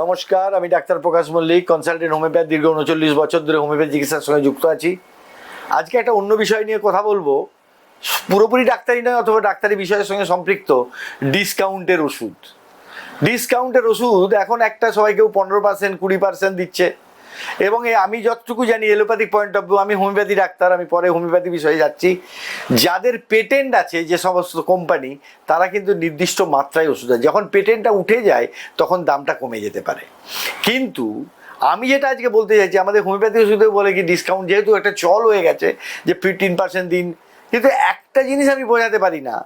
নমস্কার, আমি doctor Prakash Mallick consultant homeopath দীর্ঘ উনচল্লিশ বছর ধরে হোমিওপ্যাথ চিকিৎসার সঙ্গে যুক্ত আছি। আজকে একটা অন্য বিষয় নিয়ে কথা বলব। পুরোপুরি ডাক্তারি নয়, অথবা ডাক্তারি বিষয়ের সঙ্গে সম্পৃক্ত। ডিসকাউন্টের ওষুধ। ডিসকাউন্টের ওষুধ এখন একটা সবাই কেউ পনেরো পার্সেন্ট কুড়ি পার্সেন্ট দিচ্ছে। এবং আমি যতটুকু জানি এলোপ্যাথিক পয়েন্ট অফ ভিউ আমি হোমিওপ্যাথি ডাক্তার, আমি পরে হোমিওপ্যাথি বিষয়ে যাচ্ছি। যাদের পেটেন্ট আছে যে সমস্ত কোম্পানি তারা কিন্তু নির্দিষ্ট মাত্রায় ওষুধ আছে যখন পেটেন্টটা উঠে যায়, তখন দামটা কমে যেতে পারে। কিন্তু আমি যেটা আজকে বলতে চাইছি, আমাদের হোমিওপ্যাথি ওষুধে বলে কি ডিসকাউন্ট যেহেতু একটা চল হয়ে গেছে, যে ফিফটিন পার্সেন্ট দিন। কিন্তু একটা জিনিস আমি বোঝাতে পারি না,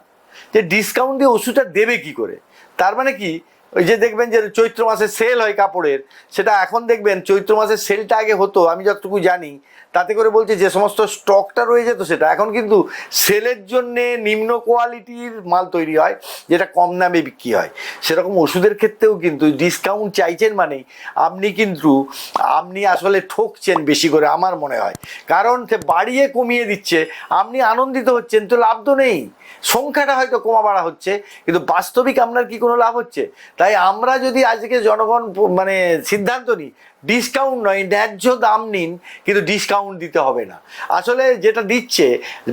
যে ডিসকাউন্ট দিয়ে ওষুধটা দেবে কি করে? তার মানে কি? ওই যে দেখবেন যে চৈত্র মাসে সেল হয় কাপড়ের, সেটা এখন দেখবেন চৈত্র মাসের সেলটা আগে হতো, আমি যতটুকু জানি। তাতে করে বলছে যে সমস্ত স্টকটা রয়ে যেত সেটা। এখন কিন্তু সেলের জন্যে নিম্ন কোয়ালিটির মাল তৈরি হয়, যেটা কম দামে বিক্রি হয়। সেরকম ওষুধের ক্ষেত্রেও কিন্তু ডিসকাউন্ট চাইছেন মানেই আপনি কিন্তু, আপনি আসলে ঠকছেন বেশি করে আমার মনে হয়। কারণ সে বাড়িয়ে কমিয়ে দিচ্ছে, আপনি আনন্দিত হচ্ছেন তো লাভ তো নেই। সংখ্যাটা হয়তো কমা বাড়া হচ্ছে, কিন্তু বাস্তবিক আপনার কি কোনো লাভ হচ্ছে? তাই আমরা যদি আজকে জনগণ মানে সিদ্ধান্ত নিই ডিসকাউন্ট নয়, ন্যায্য দাম নিন, কিন্তু ডিসকাউন্ট দিতে হবে না। আসলে যেটা দিচ্ছে,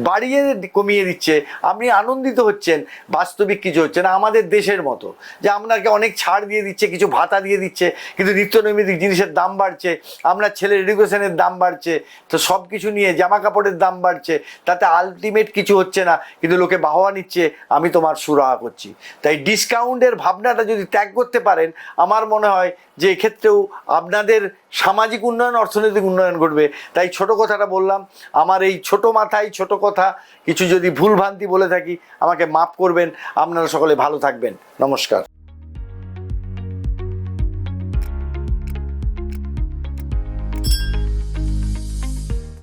বাড়িয়ে কমিয়ে দিচ্ছে, আপনি আনন্দিত হচ্ছেন, বাস্তবিক কিছু হচ্ছে না, আমাদের দেশের মতো। যে আপনাকে অনেক ছাড় দিয়ে দিচ্ছে, কিছু ভাতা দিয়ে দিচ্ছে, কিন্তু নিত্য নৈমিত্তিক জিনিসের দাম বাড়ছে, আপনার ছেলের এডুকেশনের দাম বাড়ছে, তো সব কিছু নিয়ে জামা কাপড়ের দাম বাড়ছে, তাতে আলটিমেট কিছু হচ্ছে না, কিন্তু লোকে বাহবা নিচ্ছে, আমি তোমার সুরাহা করছি। তাই ডিসকাউন্টের ভাবনাটা যদি ত্যাগ করতে পারেন, আমার মনে হয় যে এক্ষেত্রেও আপনাদের সামাজিক উন্নয়ন, অর্থনৈতিক উন্নয়ন ঘটবে। তাই ছোট কথাটা বললাম, আমার এই ছোট মাথায় ছোট কথা, কিছু যদি ভুলভ্রান্তি বলে থাকি, আমাকে মাফ করবেন। আপনারা সকলে ভালো থাকবেন। নমস্কার।